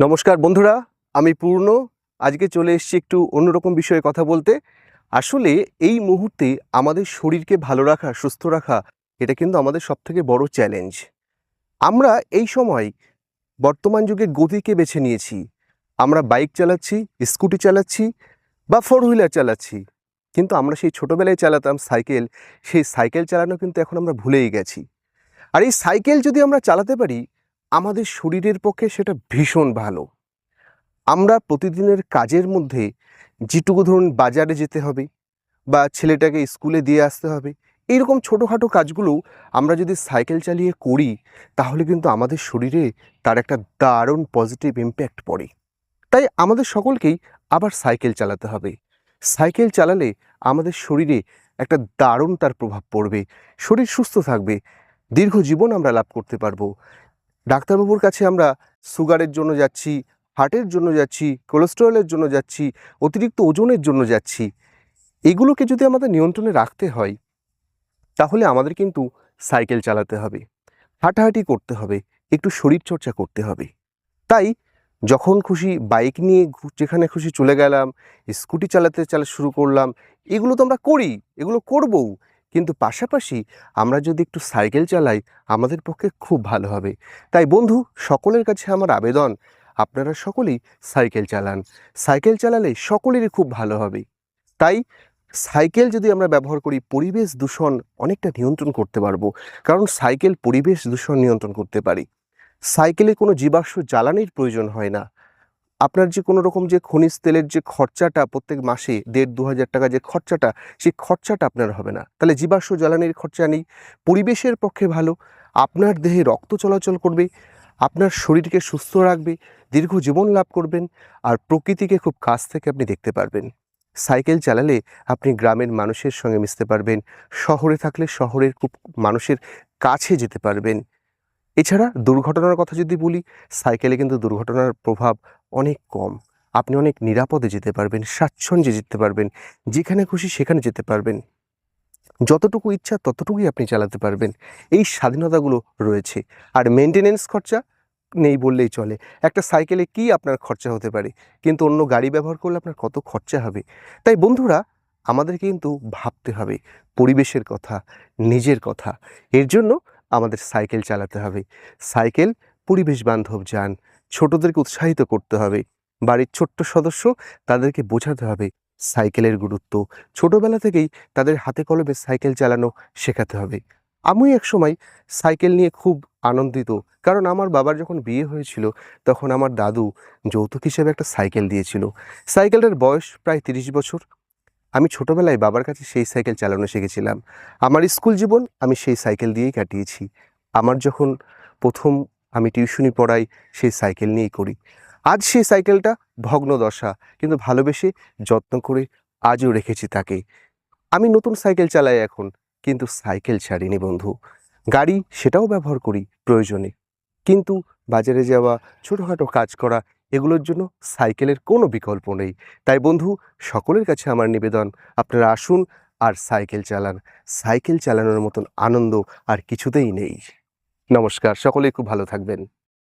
নমস্কার বন্ধুরা, আমি পূর্ণ। আজকে চলে এসেছি একটু অন্যরকম বিষয়ে কথা বলতে। আসলে এই মুহূর্তে আমাদের শরীরকে ভালো রাখা, সুস্থ রাখা, এটা কিন্তু আমাদের সবথেকে বড় চ্যালেঞ্জ আমরা এই সময় বর্তমান যুগে গতিকে বেছে নিয়েছি। আমরা বাইক চালাচ্ছি স্কুটি চালাচ্ছি বা ফোর হুইলার চালাচ্ছি। কিন্তু আমরা সেই ছোটোবেলায় চালাতাম সাইকেল সেই সাইকেল চালানো কিন্তু এখন আমরা ভুলেই গেছি। আর এই সাইকেল যদি আমরা চালাতে পারি আমাদের শরীরের পক্ষে সেটা ভীষণ ভালো। আমরা প্রতিদিনের কাজের মধ্যে যেটুকু ধরুন বাজারে যেতে হবে বা ছেলেটাকে স্কুলে দিয়ে আসতে হবে, এইরকম ছোটোখাটো কাজগুলো আমরা যদি সাইকেল চালিয়ে করি, তাহলে কিন্তু আমাদের শরীরে তার একটা দারুণ পজিটিভ ইম্প্যাক্ট পড়ে। তাই আমাদের সকলকেই আবার সাইকেল চালাতে হবে। সাইকেল চালালে আমাদের শরীরে একটা দারুণ তার প্রভাব পড়বে, শরীর সুস্থ থাকবে, দীর্ঘ জীবন আমরা লাভ করতে পারব। ডাক্তারবাবুর কাছে আমরা সুগারের জন্য যাচ্ছি, হার্টের জন্য যাচ্ছি, কোলেস্টেরলের জন্য যাচ্ছি, অতিরিক্ত ওজনের জন্য যাচ্ছি। এগুলোকে যদি আমাদের নিয়ন্ত্রণে রাখতে হয়, তাহলে আমাদের কিন্তু সাইকেল চালাতে হবে, হাঁটাহাঁটি করতে হবে, একটু শরীরচর্চা করতে হবে। তাই যখন খুশি বাইক নিয়ে যেখানে খুশি চলে গেলাম, স্কুটি চালাতে চালা, শুরু করলাম, এগুলো তো আমরা করি, এগুলো করবও। কিন্তু পাশাপাশি আমরা যদি একটু সাইকেল চালাই, আমাদের পক্ষে খুব ভালো হবে। তাই বন্ধু, সকলের কাছে আমার আবেদন, আপনারা সকলেই সাইকেল চালান। সাইকেল চালালে সকলেরই খুব ভালো হবে। তাই সাইকেল যদি আমরা ব্যবহার করি, পরিবেশ দূষণ অনেকটা নিয়ন্ত্রণ করতে পারব। কারণ সাইকেল পরিবেশ দূষণ নিয়ন্ত্রণ করতে পারি। সাইকেলে কোনো জীবাশ্ম জ্বালানির প্রয়োজন হয় না। আপনার যে কোনো রকম যে খনিজ তেলের যে খরচাটা প্রত্যেক মাসে দেড় দু হাজার টাকা যে খরচাটা, সেই খরচাটা আপনার হবে না। তাহলে জীবাশ্ম জ্বালানির খরচা নেই, পরিবেশের পক্ষে ভালো, আপনার দেহে রক্ত চলাচল করবে, আপনার শরীরকে সুস্থ রাখবে, দীর্ঘ জীবন লাভ করবেন, আর প্রকৃতিকে খুব কাছ থেকে আপনি দেখতে পারবেন। সাইকেল চালালে আপনি গ্রামের মানুষের সঙ্গে মিশতে পারবেন, শহরে থাকলে শহরের খুব মানুষের কাছে যেতে পারবেন। এছাড়া দুর্ঘটনার কথা যদি বলি সাইকেলে কিন্তু দুর্ঘটনার প্রভাব অনেক কম। আপনি অনেক নিরাপদে যেতে পারবেন, স্বাচ্ছন্দ্যে যেতে পারবেন, যেখানে খুশি সেখানে যেতে পারবেন। যতটুকু ইচ্ছা ততটুকুই আপনি চালাতে পারবেন। এই স্বাধীনতাগুলো রয়েছে। আর মেনটেনেন্স খরচা নেই বললেই চলে। একটা সাইকেলে কি আপনার খরচা হতে পারে? কিন্তু অন্য গাড়ি ব্যবহার করলে আপনার কত খরচা হবে? তাই বন্ধুরা আমাদের কিন্তু ভাবতে হবে। পরিবেশের কথা, নিজের কথা। এর জন্য আমাদের সাইকেল চালাতে হবে। সাইকেল, পরিবেশ বান্ধব যান, ছোটদেরকে উৎসাহিত করতে হবে। বাড়ির ছোট্ট সদস্য, তাদেরকে বোঝাতে হবে সাইকেলের গুরুত্ব। ছোটবেলা থেকেই তাদের হাতে কলমে সাইকেল চালানো শেখাতে হবে। আমি একসময় সাইকেল নিয়ে খুব আনন্দিত, কারণ আমার বাবার যখন বিয়ে হয়েছিল, তখন আমার দাদু যৌতুক হিসেবে একটা সাইকেল দিয়েছিল। সাইকেলটার বয়স প্রায় তিরিশ বছর। আমি ছোটবেলায় বাবার কাছে সেই সাইকেল চালানো শিখেছিলাম। আমার স্কুল জীবন আমি সেই সাইকেল দিয়েই কাটিয়েছি। আমার যখন প্রথম আমি টিউশনি পড়াই, সেই সাইকেল নিয়েই করি। আজ সেই সাইকেলটা ভগ্ন দশা কিন্তু ভালোবেসে যত্ন করে আজও রেখেছি তাকে। আমি নতুন সাইকেল চালাই এখন, কিন্তু সাইকেল ছাড়িনি বন্ধু। গাড়ি সেটাও ব্যবহার করি প্রয়োজনে। কিন্তু বাজারে যাওয়া, ছোটোখাটো কাজ করা এগুলোর জন্য সাইকেলের কোনো বিকল্প নেই। তাই বন্ধু, সকলের কাছে আমার নিবেদন, আপনারা আসুন আর সাইকেল চালান। সাইকেল চালানোর মতন আনন্দ আর কিছুতেই নেই। নমস্কার, সকলেই খুব ভালো থাকবেন।